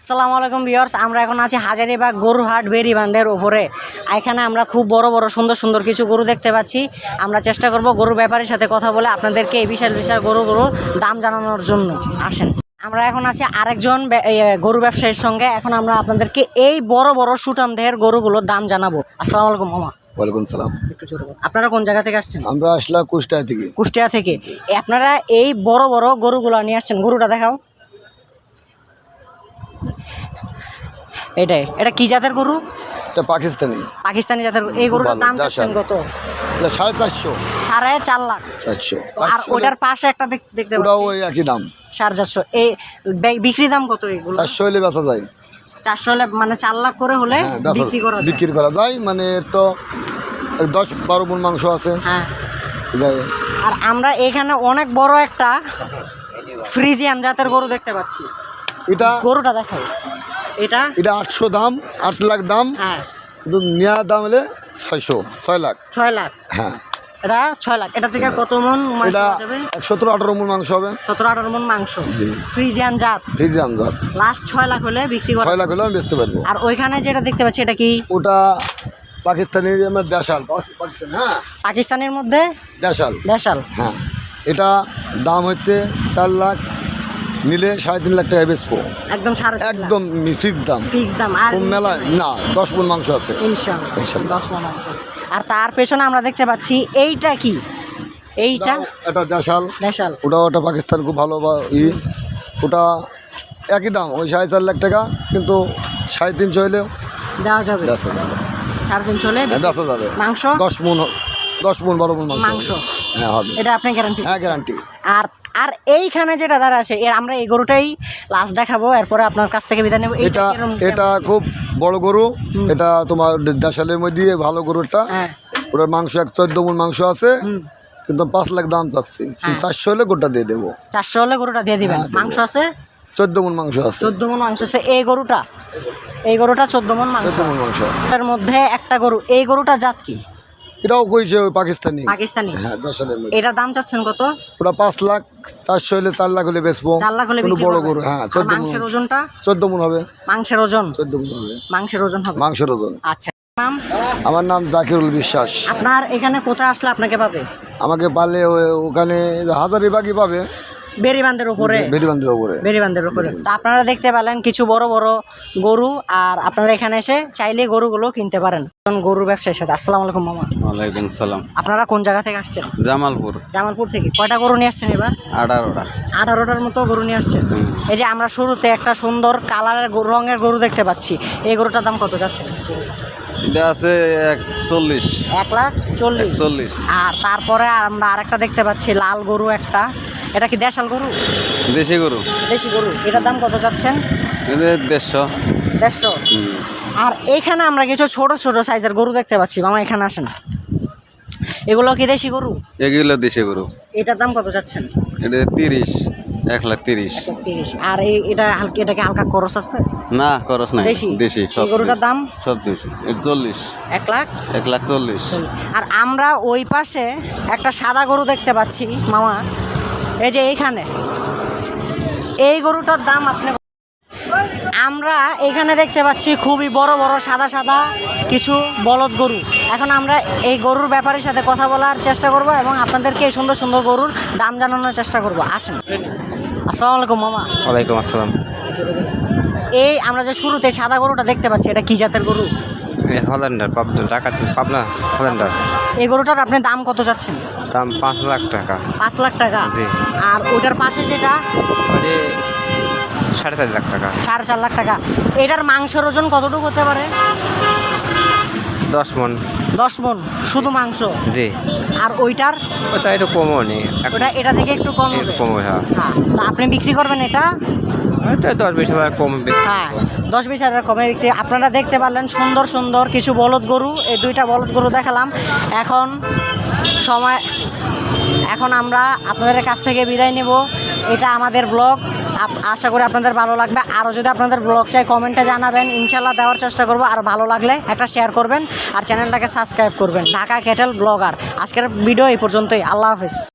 আসসালামু আলাইকুম ভিউয়ার্স আমরা এখন আছি হাজারিবাগ গরুহাট বেরিবান্ধের উপরে এখানে আমরা খুব বড় বড় সুন্দর সুন্দর কিছু গরু দেখতে পাচ্ছি। আমরা চেষ্টা করব গরু ব্যাপারীর সাথে কথা বলে আপনাদেরকে এই বিশাল বিশাল গরুগুলো দাম জানানোর জন্য। আসেন। আমরা এখন আছি আরেকজন গরু ব্যবসায়ীর সঙ্গে। এখন আমরা আপনাদেরকে এই বড় বড় সুটাম দেহের গরুগুলোর দাম জানাব। আসসালামু আলাইকুম মামা। ওয়ালাইকুম সালাম। আপনারা কোন জায়গা থেকে আসছেন? আমরা আসলাম কুষ্টিয়া থেকে। কুষ্টিয়া থেকে। আপনারা এই বড় বড় গরুগুলো নিয়ে আসছেন। গরুটা দেখাও। এটাই। এটা কি জাতের গরু? এটা পাকিস্তানি। পাকিস্তানি জাতের এই গরুটার দাম চাচ্ছেন কত? সাড়ে চারশো। সাড়ে চার লাখ। চারশো। আর ওটার পাশে একটা দেখতে ওটাও ওই একই দাম। সাড়ে চারশো। এই বিক্রি দাম কত এগুলো? চারশো হলে বেচা যায়। চারশো হলে মানে চার লাখ করে হলে হ্যাঁ বিক্রি করা যায়। বিক্রি করা যায়। মানে তো দশ বারো মন মাংস আছে। হ্যাঁ। আর আমরা এখানে অনেক বড় একটা ফ্রিজিয়ান জাতের গরু দেখতে পাচ্ছি। এটা গরুটা দেখাই। এটা? এটা আটশো দাম আট লাখ দাম। হ্যাঁ। কিন্তু নেওয়ার দাম হলে ছয়শো ছয় লাখ। ছয় লাখ? হ্যাঁ। এটা ছয় লাখ। এটা থেকে কত মন এটা সতেরো আঠারো মন মাংস হবে। সতেরো আঠারো মন মাংস। ফ্রিজিয়ান জাত? লাস্ট ছয় লাখ হলে বিক্রি করা ছয় লাখ হলে আমি বেচতে পারব। আর ওইখানে যেটা দেখতে পাচ্ছি এটা কি? ওটা পাকিস্তানি আমার দেশাল। হ্যাঁ। পাকিস্তানের মধ্যে? দেশাল। দেশাল। হ্যাঁ। এটা দাম হচ্ছে চার লাখ নিলে সাড়ে তিন লাখ টাকা বেচবো। একদম সাড়ে একদম ফিক্স দাম। ফিক্স দাম আর মেলায়? না দশ মন মাংস আছে। ইনশাল্লাহ। দশ মন মাংস। আর তার পেছনে আমরা দেখতে পাচ্ছি এইটা কি? এইটা? এটা দেশাল। দেশাল। ওটা ওটা পাকিস্তান খুব ভালো বা ই। ওটা একই দাম ওই সাড়ে চার লাখ টাকা কিন্তু সাড়ে তিনশো হলেও দেওয়া যাবে। বেচা যাবে। সাড়ে তিনশো হলে হ্যাঁ বেচা যাবে। মাংস? দশ মন দশ মন বারো মন মাংস। হ্যাঁ হবে। এটা আপনি গ্যারান্টি হ্যাঁ গ্যারান্টি আর আর এইখানে যেটা দাঁড়া আছে এর আমরা এই গরুটাই লাস্ট দেখাবো এরপরে আপনার কাছ থেকে বিদায় নেব। এটা এটা খুব বড় গরু। এটা তোমার দেশালের মধ্যে ভালো গরুটা। হ্যাঁ। ওটার মাংস এক চোদ্দ মন মাংস আছে। কিন্তু পাঁচ লাখ দাম চাচ্ছি। হ্যাঁ। চারশো হলে গরুটা দিয়ে দেবো। চারশো হলে গরুটা দিয়ে দিবেন। হ্যাঁ, মাংস আছে? চোদ্দ মন মাংস আছে। চোদ্দ মন মাংস আছে। এই গরুটা? এই গরুটা চোদ্দ মন মাংস। মন মাংস আছে। এর মধ্যে একটা গরু। এই গরুটা জাত কি? এটাও কইছে ওই পাকিস্তানি। পাকিস্তানি। হ্যাঁ মধ্যে। এটা দাম চাচ্ছেন কত? ওটা পাঁচ লাখ চারশো হলে চার লাখ হলে বেচবো। চার লাখ হলে বড়। গরু হ্যাঁ চোদ্দ মন। মাংসের ওজনটা? চোদ্দ মন হবে। মাংসের ওজন? চোদ্দ মন হবে। মাংসের ওজন হবে? মাংসের ওজন। আচ্ছা নাম? আমার নাম জাকিরুল বিশ্বাস। আপনার এখানে কোথায় আসলে আপনাকে পাবে? আমাকে পালে ওখানে ওখানে হাজারিবাগই পাবে। বেরিবান্ধের উপরে। বেরিবান্ধের ওপরে বেরিবান্ধের উপরে। তো আপনারা দেখতে পেলেন কিছু বড় বড় গরু আর আপনারা এখানে এসে চাইলে গরুগুলো কিনতে পারেন। গরুর ব্যবসায়ীর সাথে? আসসালামু আলাইকুম মামা। ওয়ালাইকুম সালাম। আপনারা কোন জায়গা থেকে আসছেন? জামালপুর। জামালপুর থেকে। কয়টা গরু নিয়ে আসছেন এবার? আঠারোটা। আঠারোটার মতো গরু নিয়ে আসছেন। এই যে আমরা শুরুতে একটা সুন্দর কালারের গরু রঙের গরু দেখতে পাচ্ছি। এই গরুটার দাম কত যাচ্ছে? এটা আছে এক চল্লিশ। এক লাখ চল্লিশ। চল্লিশ। আর তারপরে আমরা আরেকটা দেখতে পাচ্ছি লাল গরু একটা। এটা কি দেশাল গরু? দেশি গরু। দেশি গরু। এটার দাম কত যাচ্ছেন? দেড়শো। দেড়শো? আর এইখানে আমরা কিছু ছোট ছোট সাইজের গরু দেখতে পাচ্ছি। মামা এখানে আসেন। এগুলো কি দেশি গরু? এগুলো দেশি গরু। এটার দাম কত যাচ্ছেন? এটা তিরিশ এক লাখ তিরিশ। তিরিশ। আর এই এটা হালকা এটাকে হালকা খরচ আছে? না খরচ নাই। দেশি? দেশি সব গরুটার দাম? সব দেশি। এটা চল্লিশ। এক লাখ? এক লাখ চল্লিশ। আর আমরা ওই পাশে একটা সাদা গরু দেখতে পাচ্ছি মামা। এই যে এইখানে। এই গরুটার দাম আপনি আমরা এখানে দেখতে পাচ্ছি খুবই বড় বড় সাদা সাদা কিছু বলদ গরু। এখন আমরা এই গরুর ব্যাপারের সাথে কথা বলার চেষ্টা করব এবং আপনাদেরকে এই সুন্দর সুন্দর গরুর দাম জানানোর চেষ্টা করব। আসেন। আসসালামু আলাইকুম মামা। ওয়ালাইকুম আসসালাম। এই আমরা যে শুরুতে সাদা গরুটা দেখতে পাচ্ছি এটা কি জাতের গরু? হল্যান্ডার পাবনা টাকা পাবনা হল্যান্ডার। এই গরুটার আপনি দাম কত যাচ্ছেন? দাম পাঁচ লাখ টাকা। পাঁচ লাখ টাকা? জি। আর ওটার পাশে যেটা? সাড়ে চার লাখ টাকা। সাড়ে চার লাখ টাকা। এটার মাংসের ওজন কতটুকু হতে পারে? দশ মন। দশ মন শুধু মাংস? জি। আর ওইটার? ওটা একটু কমও নেই ওটা এটা থেকে একটু কম কম হ্যাঁ হ্যাঁ। তা আপনি বিক্রি করবেন এটা? দশ বিশ হাজার কমবে হ্যাঁ। দশ বিশ হাজার কমে বিক্রি। আপনারা দেখতে পারলেন সুন্দর সুন্দর কিছু বলদ গরু। এই দুইটা বলদ গরু দেখালাম। এখন সময়, এখন আমরা আপনাদের কাছ থেকে বিদায় নেব। এটা আমাদের ব্লগ। আশা করি আপনাদের ভালো লাগবে। আরও যদি আপনাদের ব্লগ চাই, কমেন্টে জানাবেন। ইনশাল্লাহ দেওয়ার চেষ্টা করব। আর ভালো লাগলে একটা শেয়ার করবেন। আর চ্যানেলটাকে সাবস্ক্রাইব করবেন। Dhaka cattle blogger. আজকের ভিডিও এই পর্যন্তই। আল্লাহ হাফিজ।